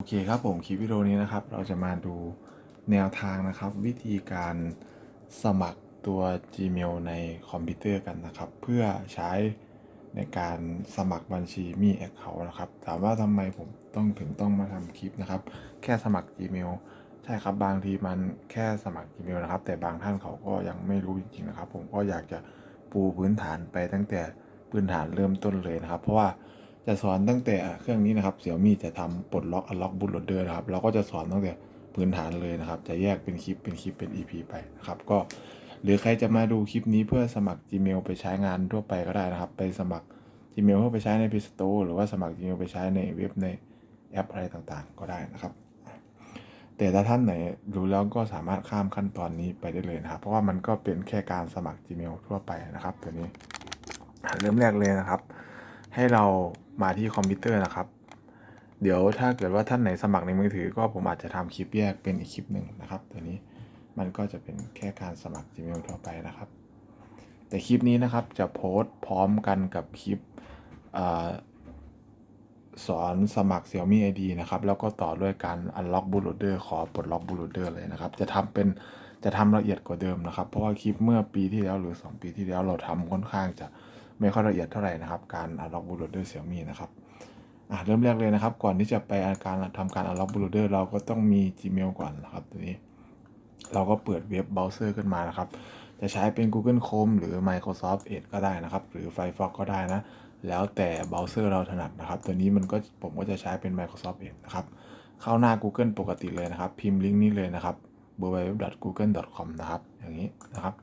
โอเคครับผมคลิปวิดีโอนี้นะครับ เราจะมาดูแนวทางนะครับ วิธีการสมัครตัว Gmail ในคอมพิวเตอร์กันนะครับ เพื่อใช้ในการสมัครบัญชีมีแอคเคาท์นะครับถามว่าทำไมผมต้องถึงต้องมาทำคลิปนะครับ แค่สมัคร Gmail ใช่ครับบางทีมันแค่สมัคร Gmail นะครับ แต่บางท่านเขาก็ยังไม่รู้จริงๆนะครับ ผมก็อยากจะปูพื้นฐานไปตั้งแต่พื้นฐานเริ่มต้นเลยนะครับ เพราะว่า จะสอนตั้งแต่เครื่องนี้นะครับเสี่ยมี่จะทำปลดล็อกอัลล็อกบูตโหลดเดอร์นะครับเราก็จะสอนตั้งแต่พื้นฐานเลยนะครับ จะแยกเป็นคลิปเป็นคลิปเป็น EP ไปนะครับก็หรือใครจะมาดูคลิปนี้เพื่อสมัคร Gmail ไปใช้งานทั่วไปก็ได้นะครับ ไปสมัคร Gmail เพื่อไปใช้ใน Play Store หรือว่าสมัคร Gmail ไปใช้ในเว็บในแอปอะไรต่างๆ ก็ได้นะครับ แต่ถ้าท่านไหนรู้แล้วก็สามารถข้ามขั้นตอนนี้ไปได้เลยนะครับ เพราะว่ามันก็เป็นแค่การสมัคร Gmail ทั่วไปนะครับ ตัวนี้เริ่มแรกเลยนะครับ ให้เรามาที่คอมพิวเตอร์นะครับ เดี๋ยวถ้าเกิดว่าท่านไหนสมัครในมือถือ ก็ผมอาจจะทำคลิปแยกเป็นอีกคลิปหนึ่งนะครับ ตัวนี้มันก็จะเป็นแค่การสมัคร Gmail ทั่วไปนะครับ แต่คลิปนี้นะครับจะโพสต์พร้อมกันกับคลิปอสอนสมัคร Xiaomi ID นะครับ แล้วก็ต่อด้วยการ unlock bootloader ขอปลดล็อก bootloader เลยนะครับ จะทำเป็นจะทำละเอียดกว่าเดิมนะครับ เพราะว่าคลิปเมื่อปีที่แล้วหรือ 2 ปีที่แล้วเราทำค่อนข้างจะ ไม่ค่อยละเอียดเท่าไหร่นะครับ การ unlock bootloader Xiaomi นะครับอะเริ่มแรกเลยนะครับ ก่อนที่จะไปการทำการ unlock bootloader เราก็ต้องมี Gmail ก่อนนะครับตัวนี้ เราก็เปิดเว็บเบราว์เซอร์ขึ้นมานะครับ จะใช้เป็น Google Chrome หรือ Microsoft Edge ก็ได้นะครับ หรือ Firefox ก็ได้นะ แล้วแต่เบราว์เซอร์เราถนัดนะครับ ตัวนี้มันก็ผมก็จะใช้เป็น Microsoft Edge นะครับ เข้าหน้า Google ปกติเลยนะครับ พิมพ์ลิงก์นี้เลยนะครับ www.google.com นะครับ อย่างนี้นะครับ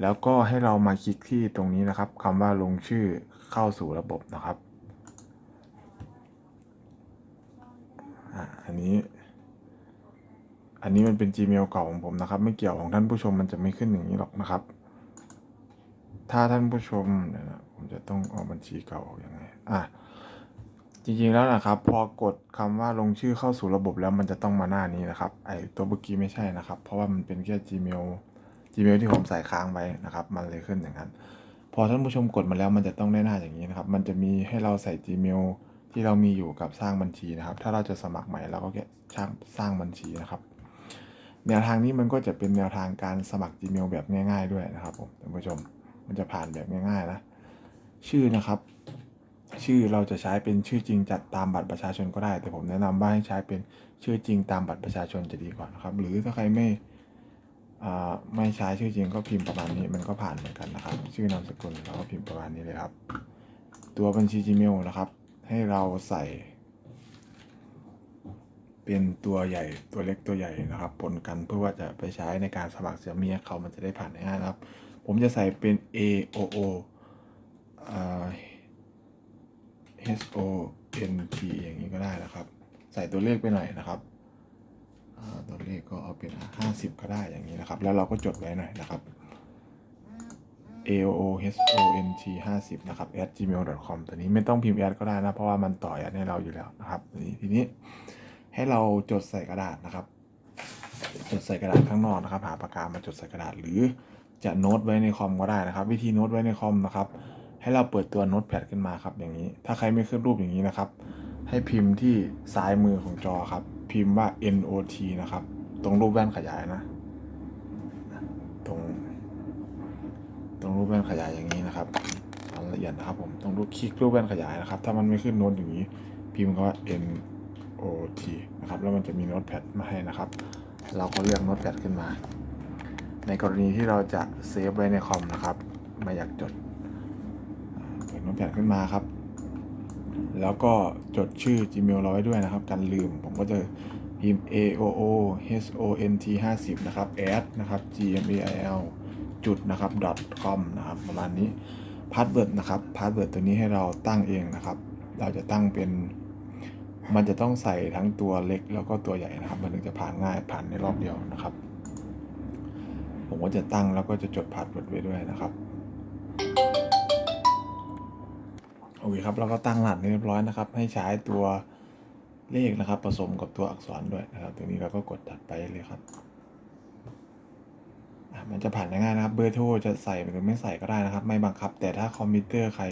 แล้วก็ให้เรามาคลิกที่ตรงนี้นะครับคำว่าลงชื่อเข้าสู่ระบบนะครับอ่าอันนี้ อันนี้มันเป็น Gmail เก่าของผมนะครับ ไม่เกี่ยวของท่านผู้ชมมันจะไม่ขึ้นอย่างนี้หรอกนะครับ ถ้าท่านผู้ชมเดี๋ยนะผมจะต้องเอาบัญชีเก่าออกยังไงอะจริงๆแล้วนะครับ พอกดคำว่าลงชื่อเข้าสู่ระบบแล้วมันจะต้องมาหน้านี้นะครับ ไอตัวเมื่อกี้ไม่ใช่นะครับ เพราะว่ามันเป็นแค่ Gmail Gmail ที่ผมใส่ค้างไว้นะครับ มันเลยขึ้นอย่างนั้น พอท่านผู้ชมกดมาแล้วมันจะต้องได้หน้าอย่างนี้นะครับ มันจะมีให้เราใส่ Gmail ที่เรามีอยู่กับสร้างบัญชีนะครับ ถ้าเราจะสมัครใหม่เราก็แค่สร้างสร้างบัญชีนะครับ แนวทางนี้มันก็จะเป็นแนวทางการสมัคร Gmail แบบง่าย ๆ ด้วยนะครับผมท่านผู้ชม มันจะผ่านแบบง่ายๆนะชื่อนะครับ ชื่อเราจะใช้เป็นชื่อจริงจัดตามบัตรประชาชนก็ได้ แต่ผมแนะนำว่าให้ใช้เป็นชื่อจริงตามบัตรประชาชนจะดีกว่านะครับ หรือถ้าใครไม่ ไม่ใช้ชื่อจริงก็พิมพ์ประมาณนี้มันก็ผ่านเหมือนกันนะครับ ชื่อนามสกุลเราก็พิมพ์ประมาณนี้เลยครับ ตัวบัญชี Gmail นะครับ ให้เราใส่ เป็นตัวใหญ่ตัวเล็กตัวใหญ่นะครับปนกันเพื่อว่าจะไปใช้ในการสมัครเสียมีเขามันจะได้ผ่านง่ายนะครับ ผมจะใส่เป็น A O O H O N T อย่างนี้ก็ได้นะครับ ใส่ตัวเลขไปหน่อยนะครับ ตัวเลขก็เอาเป็น50ก็ได้อย่างนี้นะครับ แล้วเราก็จดไว้หน่อยนะครับ A O O H O N T 50 นะครับ at gmail.com ตัวนี้ไม่ต้องพิมพ์แอดก็ได้นะ เพราะว่ามันต่อแอดให้เราอยู่แล้วนะครับตัวนี้ทีนี้ให้เราจดใส่กระดาษนะครับ จดใส่กระดาษข้างนอกนะครับ หาปากกามาจดใส่กระดาษ หรือจะโน้ตไว้ในคอมก็ได้นะครับ วิธีโน้ตไว้ในคอมนะครับ ให้เราเปิดตัวโน้ตแพดขึ้นมาครับอย่างนี้ ถ้าใครไม่ขึ้นรูปอย่างนี้นะครับ ให้พิมพ์ที่ซ้ายมือของจอครับ พิมพ์ว่า NOT นะครับ ตรงรูปแว่นขยายนะ ตรง ตรงรูปแว่นขยายอย่างนี้นะครับสอนละเอียดนะครับผม ตรงรูปคลิกรูปแว่นขยายนะครับ ถ้ามันไม่ขึ้นโน้ตอย่างนี้ พิมพ์คำว่า N O T นะครับ แล้วมันจะมีโน้ตแพดมาให้นะครับ เราก็เลือกโน้ตแพดขึ้นมา ในกรณีที่เราจะเซฟไว้ในคอมนะครับ ไม่อยากจดเปิดโน้ตแพดขึ้นมาครับ แล้วก็จดชื่อ Gmail เราไว้ด้วยนะครับ กันลืม ผมก็จะพิมพ์ a o o h o n t 50นะครับ add นะครับ g m a i l จุดนะครับ .com นะครับ ประมาณนี้พาสเวิร์ดนะครับพาสเวิร์ดตัวนี้ให้เราตั้งเองนะครับ เราจะตั้งเป็น มันจะต้องใส่ทั้งตัวเล็กแล้วก็ตัวใหญ่นะครับ มันถึงจะผ่านง่ายผ่านในรอบเดียวนะครับ ผมก็จะตั้งแล้วก็จะจดพาสเวิร์ดไว้ด้วยนะครับ โอเคครับเราก็ตั้งรหัสเรียบร้อยนะครับ ให้ใช้ตัวเลขนะครับ ผสมกับตัวอักษรด้วยนะครับตัวนี้เราก็กดถัดไปเลยครับมันจะผ่านได้ง่ายนะครับ เบอร์โทรจะใส่หรือไม่ใส่ก็ได้นะครับ ไม่บังคับ แต่ถ้าคอมพิวเตอร์ใคร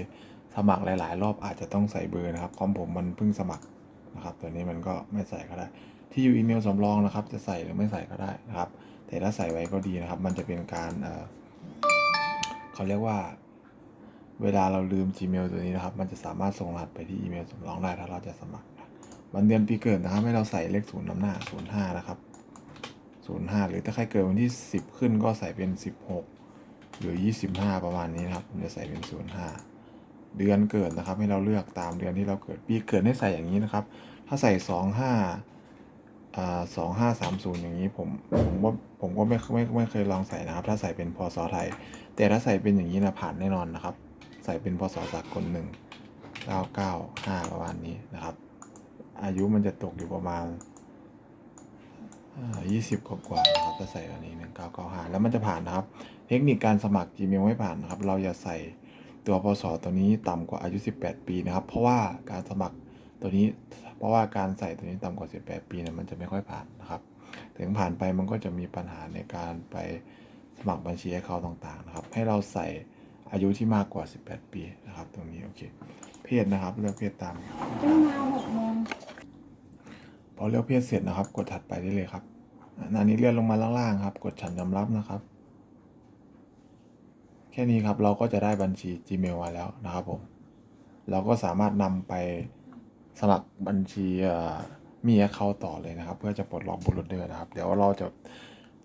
สมัครหลาย ๆ รอบอาจจะต้องใส่เบอร์นะครับคอมผมมันเพิ่งสมัครนะครับ ตัวนี้มันก็ไม่ใส่ก็ได้ ที่อยู่อีเมลสำรองนะครับ จะใส่หรือไม่ใส่ก็ได้นะครับ แต่ถ้าใส่ไว้ก็ดีนะครับ มันจะเป็นการเเขาเรียกว่า เวลาเราลืม Gmail ตัวนี้นะครับ มันจะสามารถส่งรหัสไปที่อีเมลสำรองได้ถ้าเราจะสมัครวันเดือนปีเกิดนะครับ ให้เราใส่เลขศูนย์นำหน้าศูนย์ห้านะครับศูนย์ห้าหรือถ้าใครเกิดวันที่สิบขึ้นก็ใส่เป็นสิบหกหรือยี่สิบห้าประมาณนี้นะครับผมจะใส่เป็นศูนย์ห้าเดือนเกิดนะครับ ให้เราเลือกตามเดือนที่เราเกิดปีเกิดให้ใส่อย่างนี้นะครับ ถ้าใส่สองห้าอ่าสองห้าสามศูนย์อย่างนี้ผมผมว่าผมก็ไม่ไม่ไม่เคยลองใส่นะครับ ถ้าใส่เป็นพศไทย แต่ถ้าใส่เป็นอย่างนี้นะผ่านแน่นอนนะครับ ใส่เป็นพศสากลหนึ่งเก้าเก้าห้าประมาณนี้นะครับ อายุมันจะตกอยู่ประมาณยี่สิบกว่าๆนะครับถ้าใส่อันนี้หนึ่งเก้าเก้าห้าแล้วมันจะผ่านนะครับ เทคนิคการสมัคร Gmail ไม่ผ่านนะครับ เราอย่าใส่ตัวพศตัวนี้ต่ำกว่าอายุ 18 ปีนะครับ เพราะว่าการสมัครตัวนี้ เพราะว่าการใส่ตัวนี้ต่ำกว่า 18 ปีเนี่ยมันจะไม่ค่อยผ่านนะครับ ถึงผ่านไปมันก็จะมีปัญหาในการไปสมัครบัญชีให้เขาต่างๆนะครับ ให้เราใส่ อายุที่มากกว่า 18 ปีนะครับ ตรงนี้โอเค เพศนะครับ เลือกเพศตามต้องมาหกโมงพอเลือกเพศเสร็จนะครับ กดถัดไปได้เลยครับอันนี้เลื่อนลงมาล่างๆครับ กดฉันยอมรับนะครับ แค่นี้ครับเราก็จะได้บัญชี Gmail มาแล้วนะครับผมเราก็สามารถนำไปสมัครบัญชีเอ่อมีแอคเคาต่อเลยนะครับ เพื่อจะปลดล็อกบูโรเดอร์นะครับ เดี๋ยวเราจะ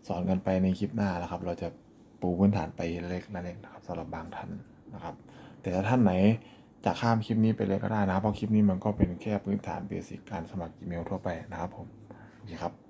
สอนกันไปในคลิปหน้านะครับ เราจะ ปูพื้นฐานไปเล็กๆเล็กๆนะครับสำหรับบางท่านนะครับ แต่ถ้าท่านไหนจะข้ามคลิปนี้ไปเลยก็ได้นะเพราะคลิปนี้มันก็เป็นแค่พื้นฐานเบสิกการสมัคร Gmail ทั่วไปนะครับผมโอเคครับ